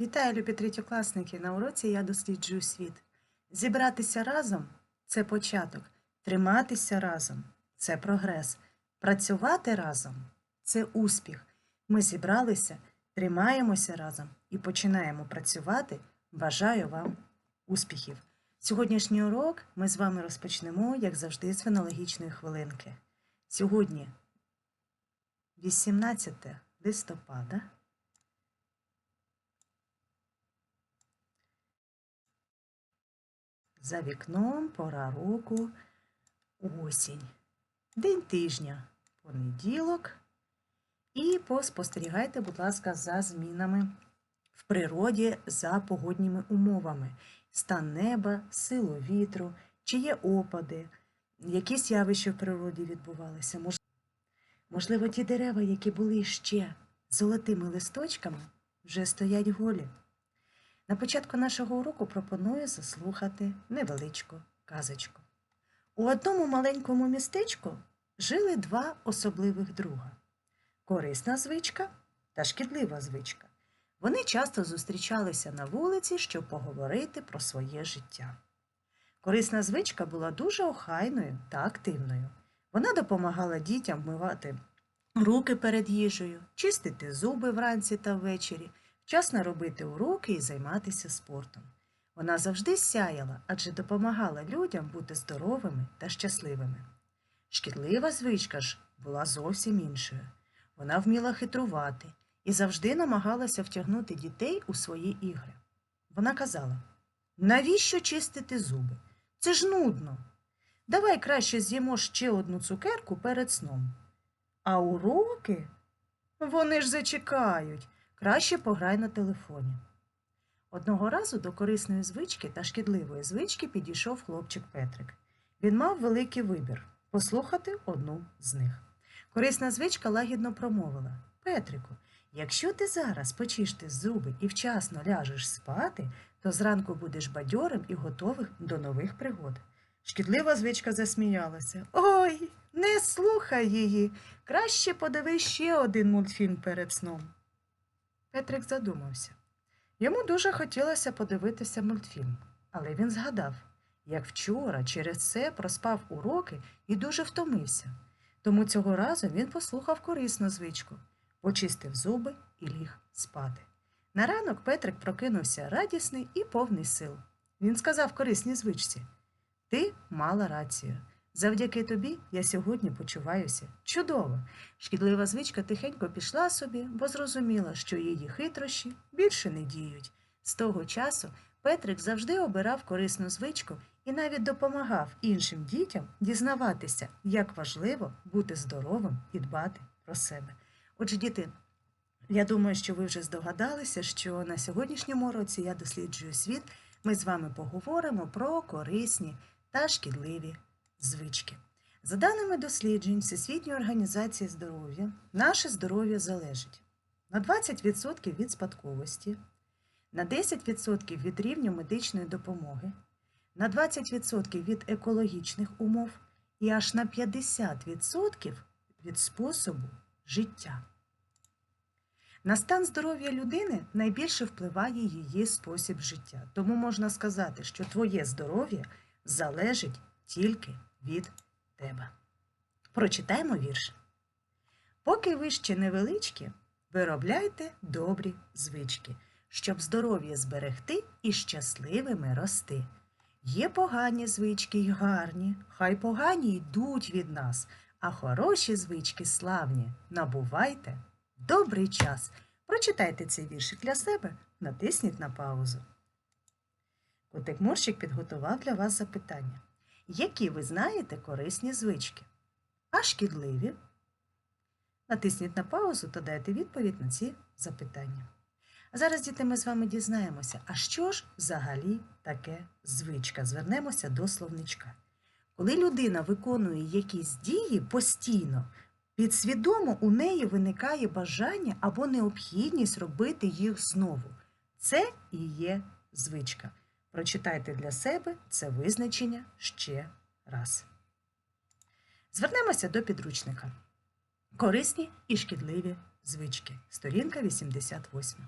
Вітаю, любі третьокласники! На уроці я досліджую світ. Зібратися разом це початок, триматися разом це прогрес, працювати разом це успіх. Ми зібралися, тримаємося разом і починаємо працювати. Бажаю вам успіхів! Сьогоднішній урок ми з вами розпочнемо, як завжди, з фенологічної хвилинки. Сьогодні 18 листопада. За вікном пора року осінь. День тижня понеділок. І поспостерігайте, будь ласка, за змінами в природі за погодніми умовами. Стан неба, силу вітру, чи є опади, якісь явища в природі відбувалися. Можливо, ті дерева, які були ще золотими листочками, вже стоять голі. На початку нашого уроку пропоную заслухати невеличку казочку. У одному маленькому містечку жили два особливих друга корисна звичка та шкідлива звичка. Вони часто зустрічалися на вулиці, щоб поговорити про своє життя. Корисна звичка була дуже охайною та активною. Вона допомагала дітям вмивати руки перед їжею, чистити зуби вранці та ввечері, вчасно робити уроки і займатися спортом. Вона завжди сяяла, адже допомагала людям бути здоровими та щасливими. Шкідлива звичка ж була зовсім іншою. Вона вміла хитрувати і завжди намагалася втягнути дітей у свої ігри. Вона казала: навіщо чистити зуби? Це ж нудно. Давай краще з'їмо ще одну цукерку перед сном. А уроки? Вони ж зачекають. Краще пограй на телефоні. Одного разу до корисної звички та шкідливої звички підійшов хлопчик Петрик. Він мав великий вибір послухати одну з них. Корисна звичка лагідно промовила Петрику, якщо ти зараз почистиш зуби і вчасно ляжеш спати, то зранку будеш бадьорим і готовим до нових пригод. Шкідлива звичка засміялася. Ой, не слухай її. Краще подивись ще один мультфільм перед сном. Петрик задумався. Йому дуже хотілося подивитися мультфільм, але він згадав, як вчора через це проспав уроки і дуже втомився. Тому цього разу він послухав корисну звичку, почистив зуби і ліг спати. На ранок Петрик прокинувся радісний і повний сил. Він сказав корисній звичці: Ти мала рацію. Завдяки тобі я сьогодні почуваюся чудово. Шкідлива звичка тихенько пішла собі, бо зрозуміла, що її хитрощі більше не діють. З того часу Петрик завжди обирав корисну звичку і навіть допомагав іншим дітям дізнаватися, як важливо бути здоровим і дбати про себе. Отже, діти, я думаю, що ви вже здогадалися, що на сьогоднішньому році я досліджую світ. Ми з вами поговоримо про корисні та шкідливі звички. За даними досліджень Всесвітньої організації здоров'я, наше здоров'я залежить на 20% від спадковості, на 10% від рівня медичної допомоги, на 20% від екологічних умов і аж на 50% від способу життя. На стан здоров'я людини найбільше впливає її спосіб життя. Тому можна сказати, що твоє здоров'я залежить тільки від тебе. Прочитаємо вірш. Поки ви ще невеличкі, виробляйте добрі звички, щоб здоров'я зберегти і щасливими рости. Є погані звички й гарні, хай погані йдуть від нас, а хороші звички славні. Набувайте добрий час. Прочитайте цей віршик для себе, натисніть на паузу. Котик Морщик підготував для вас запитання. Які ви знаєте корисні звички? А шкідливі? Натисніть на паузу та дайте відповідь на ці запитання. А зараз, діти, ми з вами дізнаємося, а що ж взагалі таке звичка? Звернемося до словничка. Коли людина виконує якісь дії постійно, підсвідомо у неї виникає бажання або необхідність робити їх знову. Це і є звичка. Прочитайте для себе це визначення ще раз. Звернемося до підручника. Корисні і шкідливі звички. Сторінка 88.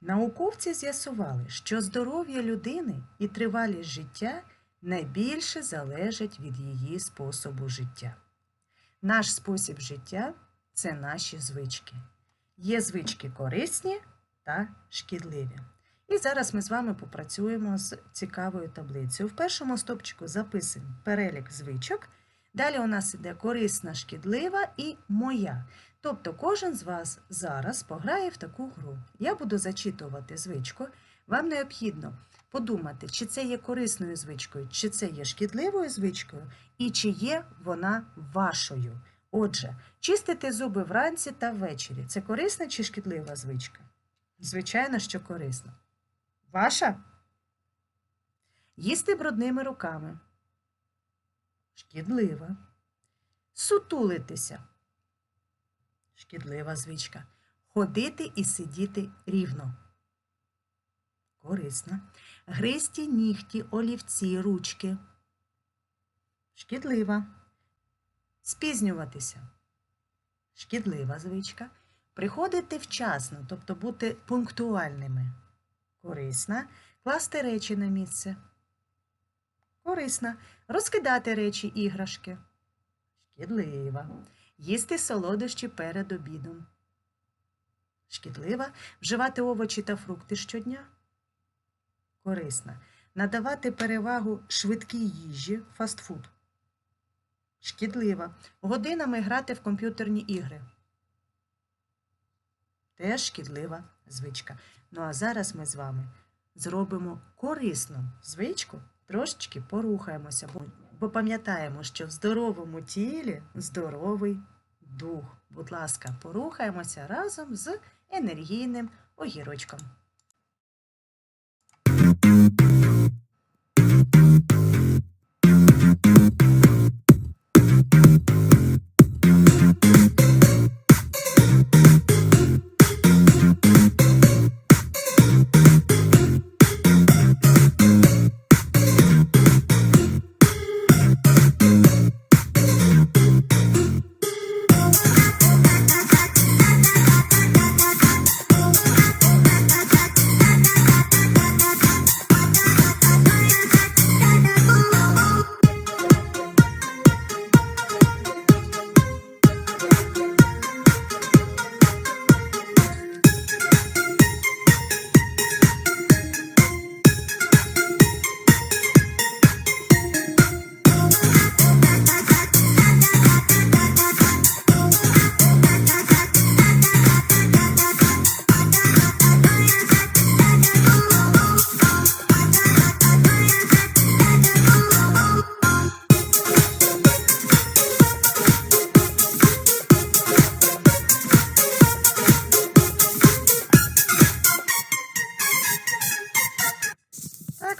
Науковці з'ясували, що здоров'я людини і тривалість життя найбільше залежать від її способу життя. Наш спосіб життя це наші звички. Є звички корисні та шкідливі. І зараз ми з вами попрацюємо з цікавою таблицею. В першому стопчику записаний перелік звичок. Далі у нас іде корисна, шкідлива і моя. Тобто кожен з вас зараз пограє в таку гру. Я буду зачитувати звичку. Вам необхідно подумати, чи це є корисною звичкою, чи це є шкідливою звичкою, і чи є вона вашою. Отже, чистити зуби вранці та ввечері це корисна чи шкідлива звичка? Звичайно, що корисна. Ваша? Їсти брудними руками. Шкідлива. Сутулитися. Шкідлива звичка. Ходити і сидіти рівно. Корисна. Гристі нігті, олівці, ручки. Шкідлива. Спізнюватися. Шкідлива звичка. Приходити вчасно, тобто бути пунктуальними. Корисна. Класти речі на місце. Корисна. Розкидати речі іграшки. Шкідлива. Їсти солодощі перед обідом. Шкідлива. Вживати овочі та фрукти щодня. Корисна. Надавати перевагу швидкій їжі фастфуд. Шкідлива. Годинами грати в комп'ютерні ігри. Теж шкідлива звичка. Ну а зараз ми з вами зробимо корисну звичку, трошечки порухаємося, бо, пам'ятаємо, що в здоровому тілі здоровий дух. Будь ласка, порухаємося разом з енергійним огірочком.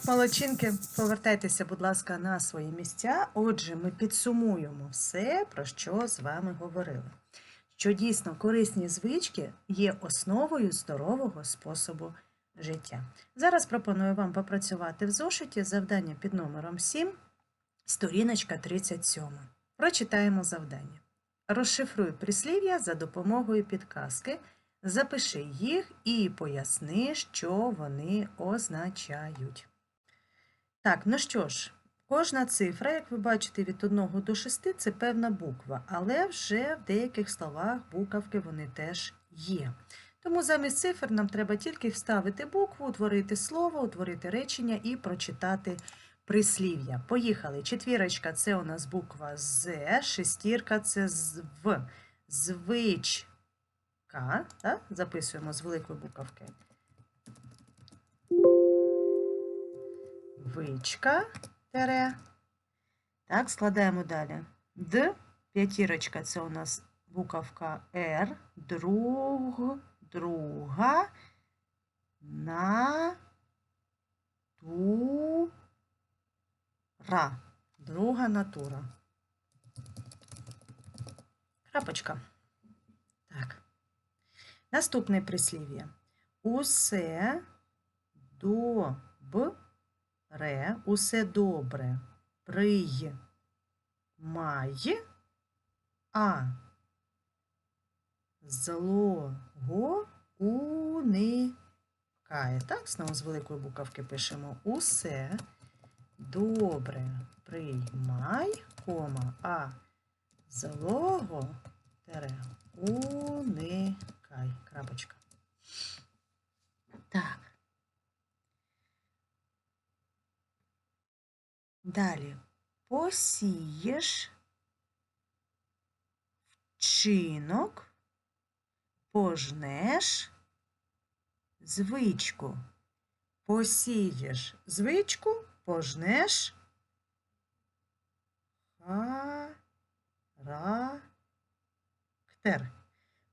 Молодчинки, повертайтеся, будь ласка, на свої місця. Отже, ми підсумуємо все, про що з вами говорили. Що дійсно корисні звички є основою здорового способу життя. Зараз пропоную вам попрацювати в зошиті завдання під номером 7, сторіночка 37. Прочитаємо завдання. Розшифруй прислів'я за допомогою підказки. Запиши їх і поясни, що вони означають. Так, ну що ж, кожна цифра, як ви бачите, від 1 до 6 це певна буква, але вже в деяких словах буковки вони теж є. Тому замість цифр нам треба тільки вставити букву, утворити слово, утворити речення і прочитати прислів'я. Поїхали. Четвірочка це у нас буква З, шестірка це зв. Звич. К, так? записуємо з великої буковки. Вичка, тере. Так, складаємо далі. Д, п'ятірочка, це у нас буковка Р, друг, друга, на, ту, ра. Друга натура. Крапочка. Так. Наступне прислів'я. Усе добре, усе добре приймає, а злого уникає. Так, знову з великої буковки пишемо усе добре приймай, кома, а злого тере уникай. Крапочка. Так. Далі посієш вчинок, пожнеш звичку. Посієш звичку, пожнеш характер.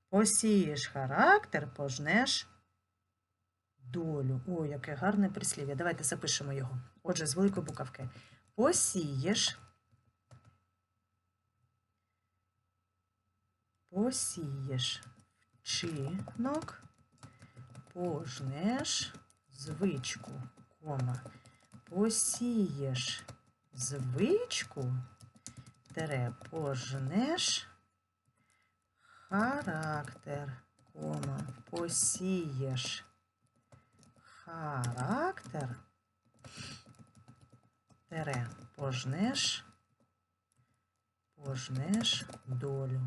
Посієш характер, пожнеш долю. О, яке гарне прислів'я. Давайте запишемо його. Отже, з великої буковки. Посієш. Посієш вчинок, пожнеш звичку, кома. Посієш звичку, тере пожнеш характер, кома. Посієш характер, тере пожнеш, пожнеш долю.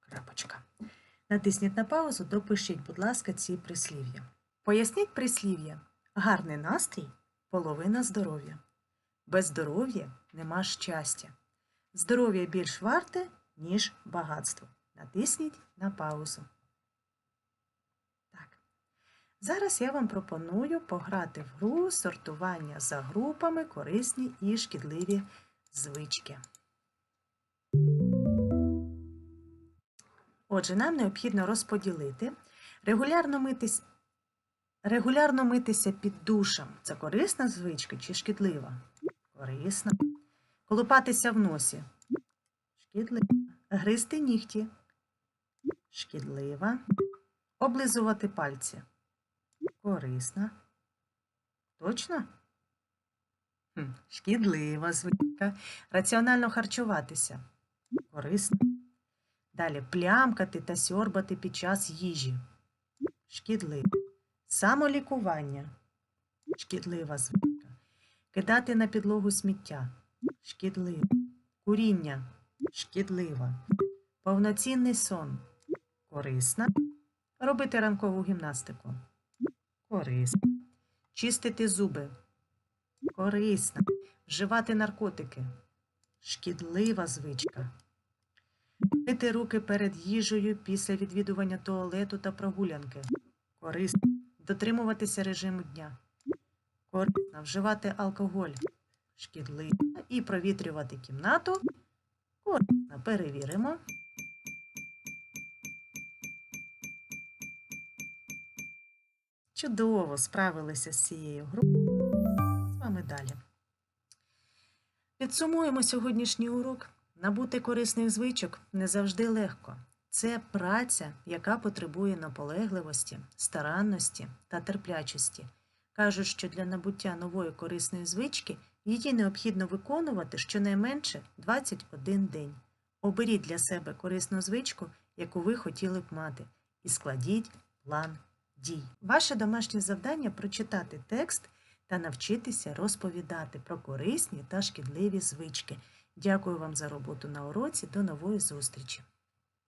Крапочка. Натисніть на паузу, допишіть, будь ласка, ці прислів'я. Поясніть прислів'я. Гарний настрій половина здоров'я. Без здоров'я нема щастя. Здоров'я більш варте, ніж багатство. Натисніть на паузу. Зараз я вам пропоную пограти в гру сортування за групами корисні і шкідливі звички. Отже, нам необхідно розподілити, регулярно митись, регулярно митися під душем це корисна звичка чи шкідлива? Корисна. Колупатися в носі. Шкідлива. Гризти нігті. Шкідлива. Облизувати пальці. Корисна. Точно? Шкідлива звичка. Раціонально харчуватися. Корисна. Далі плямкати та сьорбати під час їжі. Шкідливо. Самолікування. Шкідлива звичка. Кидати на підлогу сміття. Шкідливо. Куріння. Шкідлива. Повноцінний сон. Корисна. Робити ранкову гімнастику. Корисна. Чистити зуби. Корисна. Вживати наркотики. Шкідлива звичка. Мити руки перед їжею після відвідування туалету та прогулянки. Корисно. Дотримуватися режиму дня. Корисно. Вживати алкоголь. Шкідливо. І провітрювати кімнату. Корисно. Перевіримо. Чудово справилися з цією групою. З вами далі. Підсумуємо сьогоднішній урок. Набути корисних звичок не завжди легко. Це праця, яка потребує наполегливості, старанності та терплячості. Кажуть, що для набуття нової корисної звички її необхідно виконувати щонайменше 21 день. Оберіть для себе корисну звичку, яку ви хотіли б мати, і складіть план дій. Ваше домашнє завдання прочитати текст та навчитися розповідати про корисні та шкідливі звички. Дякую вам за роботу на уроці. До нової зустрічі!